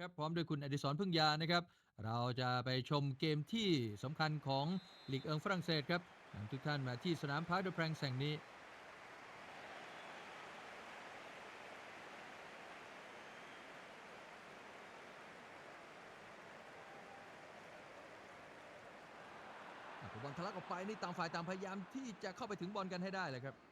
ครับพร้อมด้วยคุณอดิศรพึ่งยานะครับ เราจะไปชมเกมที่สำคัญของลีกเอิงฝรั่งเศสครับนำทุกท่านมาที่สนามพาร์ดแพรงแห่งนี้บอลทะลักออกไปนี่ต่างฝ่ายต่างพยายามที่จะเข้าไปถึงบอลกันให้ได้เลยครับ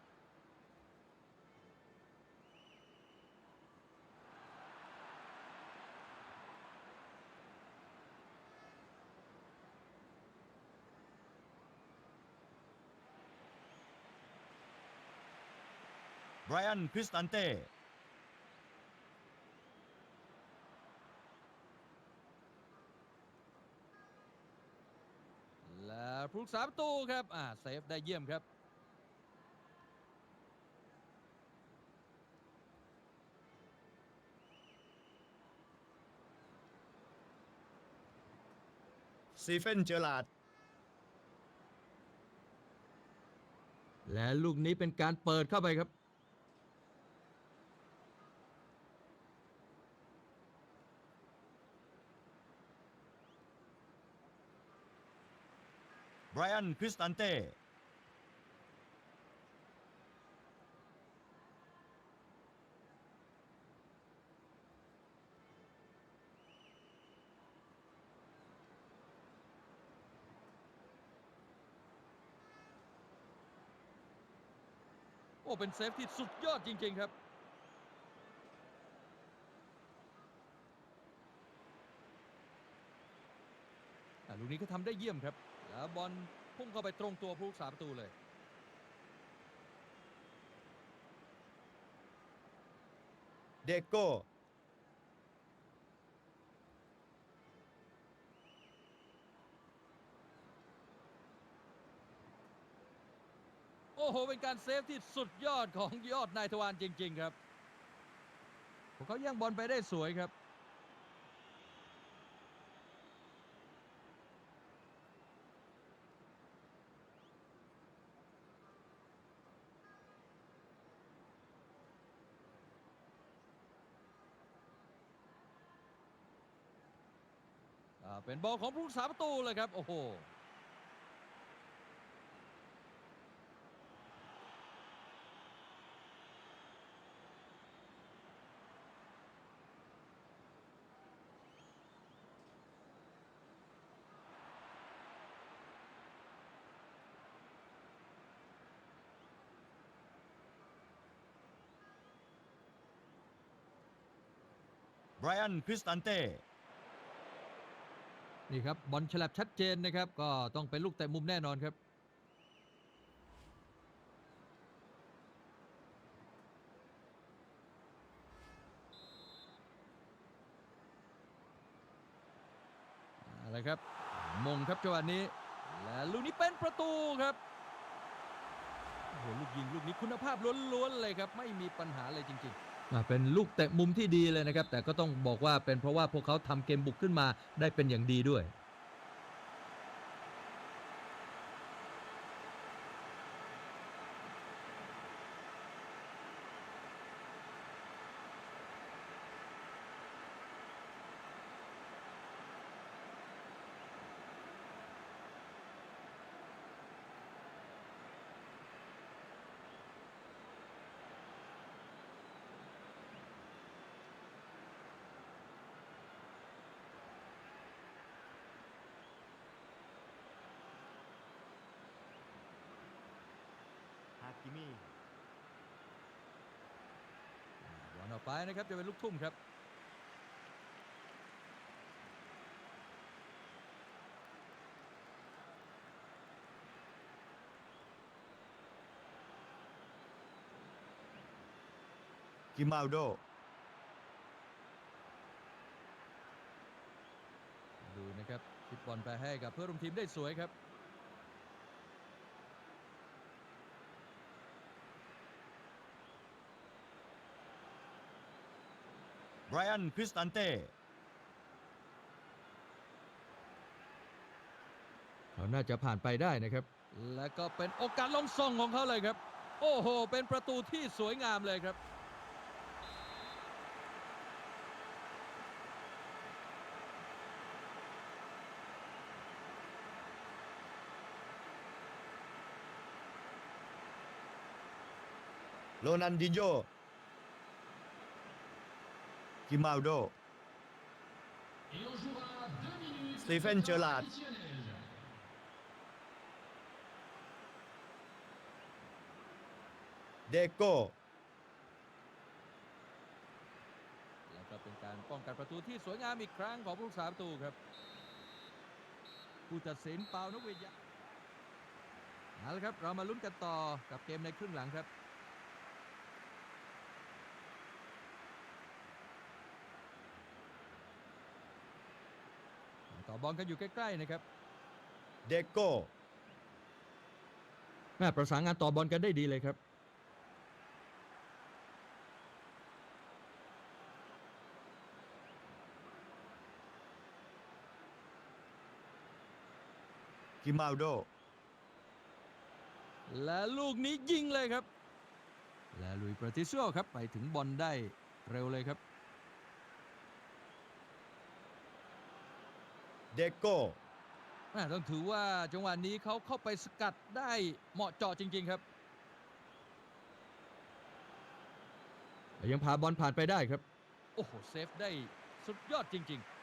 รอันคริสตันเต้และผู้รักษาประตูครับ อ่าเซฟได้เยี่ยมครับ ซีเฟนเจอร์ลาด และลูกนี้เป็นการเปิดเข้าไปครับ ไบรอันคริสตันเต้โอ้ เป็นเซฟที่สุดยอดจริง ๆ ครับ ลูกนี้ก็ทำได้เยี่ยมครับ แล้วบอลพุ่งเข้าไปตรงตัวผู้รักษาประตูเลย เดโก้โอ้โห เป็นการเซฟที่สุดยอดของยอดนายทวารจริง ๆ ครับ พวกเขาแย่งบอลไปได้สวยครับ เป็นบอลของผู้รักษาประตูเลยครับ โอ้โหไบรอันคริสตันเต้ นี่ครับบอลฉลับชัดเจนนะครับ ก็ต้องเป็นลูกแต่มุมแน่นอนครับ อะไรครับ มงครับจังหวะนี้ และลูกนี้เป็นประตูครับโอ้โหลูกยิงลูกนี้คุณภาพล้วนๆเลยครับ ไม่มีปัญหาเลยจริง ๆ เป็นลูกเตะมุมที่ดีเลยนะครับ แต่ก็ต้องบอกว่าเป็นเพราะว่าพวกเขาทำเกมบุกขึ้นมาได้เป็นอย่างดีด้วย มีบอลออกไปนะครับจะเป็นลูกทุ่มครับกิมาลโดดูนะครับคิดบอลไปให้กับเพื่อนร่วมทีมได้สวยครับ ไรอันพิสตันเต้ขาน่าจะผ่านไปได้นะครับ และก็เป็นโอกาสลงซองของเขาเลยครับ โอ้โห เป็นประตูที่สวยงามเลยครับโรนันดิโย กิมาลโด Et on jouera deux minutes. Stephen de temps Gerrard. additionnel. เดโก้แล้วก็เป็นการป้องกันประตูที่สวยงามอีกครั้งของผู้รักษาประตูครับผู้ตัดสินเปานกเวียเอาละครับ เรามาลุ้นกันต่อกับเกมในครึ่งหลังครับ ต่อบอลกันอยู่ใกล้ๆนะครับเดโก้แม่ประสานงานต่อบอลกันได้ดีเลยครับ กิมาลโด และลูกนี้ยิงเลยครับ และลุยประติโซครับไปถึงบอลได้เร็วเลยครับ เดโก้แม่ต้องถือว่าจังหวะนี้เขาเข้าไปสกัดได้เหมาะเจาะจริง ๆครับแต่ยังพาบอลผ่านไปได้ครับ โอ้โห เซฟได้สุดยอดจริง ๆ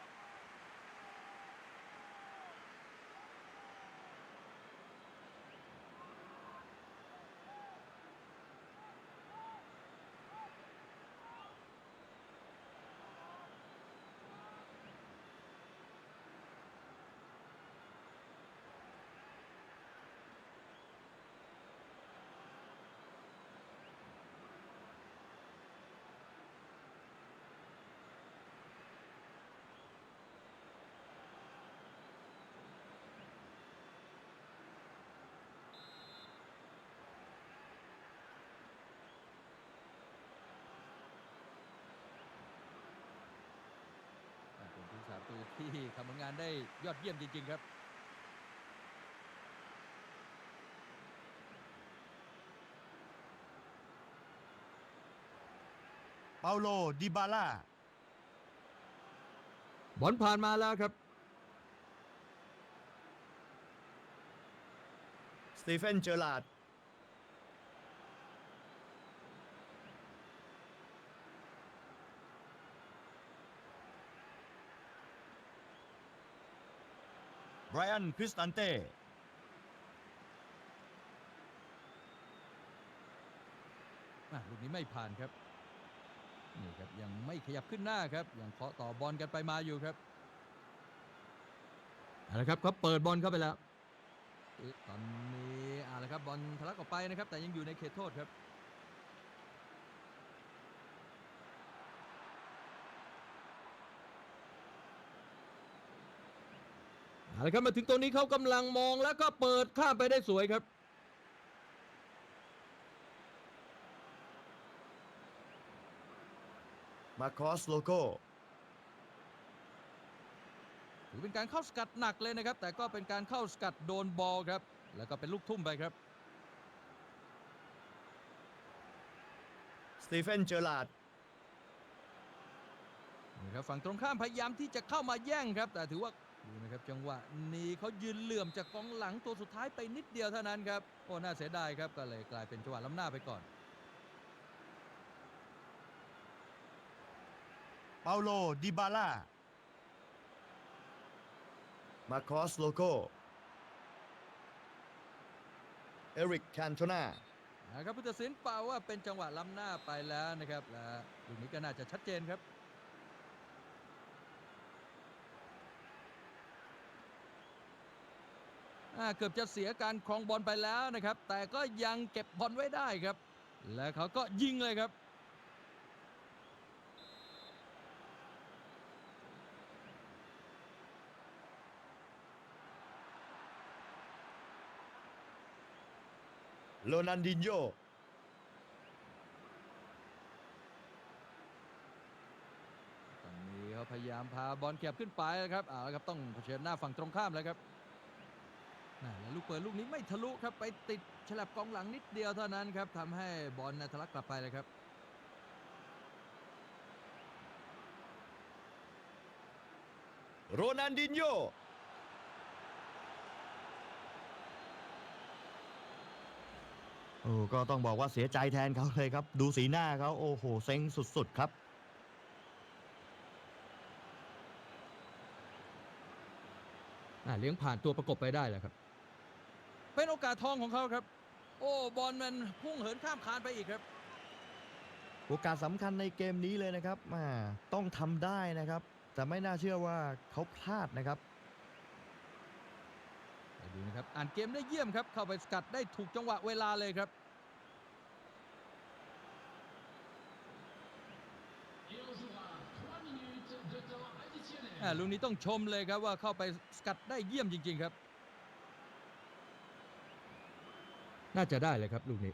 ที่ทำผลงานได้ยอดเยี่ยมจริง ๆ ครับ เปาโล ดิบาล่า บอลผ่านมาแล้วครับ สตีเฟน เจอราร์ด ไรอันคริสตันเต้อ่ลูกนี้ไม่ผ่านครับ นี่ครับยังไม่ขยับขึ้นหน้าครับยังเคาะต่อบอลกันไปมาอยู่ครับเอาละครับเขาเปิดบอลเข้าไปแล้วตอนนี้เอาละครับบอลทะลักออกไปนะครับ แต่ยังอยู่ในเขตโทษครับ เอา ละครับมาถึงตรงนี้เขากำลังมองแล้วก็เปิดข้ามไปได้สวยครับ มาคอสโลโกถือเป็นการเข้าสกัดหนักเลยนะครับ แต่ก็เป็นการเข้าสกัดโดนบอลครับ แล้วก็เป็นลูกทุ่มไปครับ สตีเฟนเจอราร์ดนี่ครับฝั่งตรงข้ามพยายามที่จะเข้ามาแย่งครับ แต่ถือว่า ดูนะครับจังหวะนี้เขายืนเหลื่อมจากกองหลังตัวสุดท้ายไปนิดเดียวเท่านั้นครับโอ้น่าเสียดายครับก็เลยกลายเป็นจังหวะล้ำหน้าไปก่อน เปาโล ดิบาล่า มาคอส โลโก เอริก แคนโตนานะครับผู้ตัดสินเป่าว่าเป็นจังหวะล้ำหน้าไปแล้วนะครับ และลูกนี้ก็น่าจะชัดเจนครับ อ่า เกือบจะเสียการครองบอลไปแล้วนะครับ แต่ก็ยังเก็บบอลไว้ได้ครับ และเขาก็ยิงเลยครับโรนันดินโยตอนนี้เขาพยายามพาบอลแก็บขึ้นไปนะครับเอาละครับต้องเผชิญหน้าฝั่งตรงข้ามแล้วครับน่า แล้วลูกเปิดลูกนี้ไม่ทะลุครับไปติดฉลับกองหลังนิดเดียวเท่านั้นครับทำให้บอลนะทะลักกลับไปเลยครับโรนันดินโยโอ้ก็ต้องบอกว่าเสียใจแทนเขาเลยครับ ดูสีหน้าเขาโอ้โหเซ็งสุด ๆ ครับอ่าเลี้ยงผ่านตัวประกบไปได้แหละครับ เป็นโอกาสทองของเขาครับ โอ้บอลมันพุ่งเหินข้ามคานไปอีกครับ โอกาสสำคัญในเกมนี้เลยนะครับอ่าต้องทำได้นะครับ แต่ไม่น่าเชื่อว่าเขาพลาดนะครับไปดูนะครับอ่านเกมได้เยี่ยมครับ เข้าไปสกัดได้ถูกจังหวะเวลาเลยครับ Et on jouera 3 minutes de temps additionnel. อ่าลูกนี้ต้องชมเลยครับว่าเข้าไปสกัดได้เยี่ยมจริง ๆ ครับ น่าจะได้เลยครับลูกนี้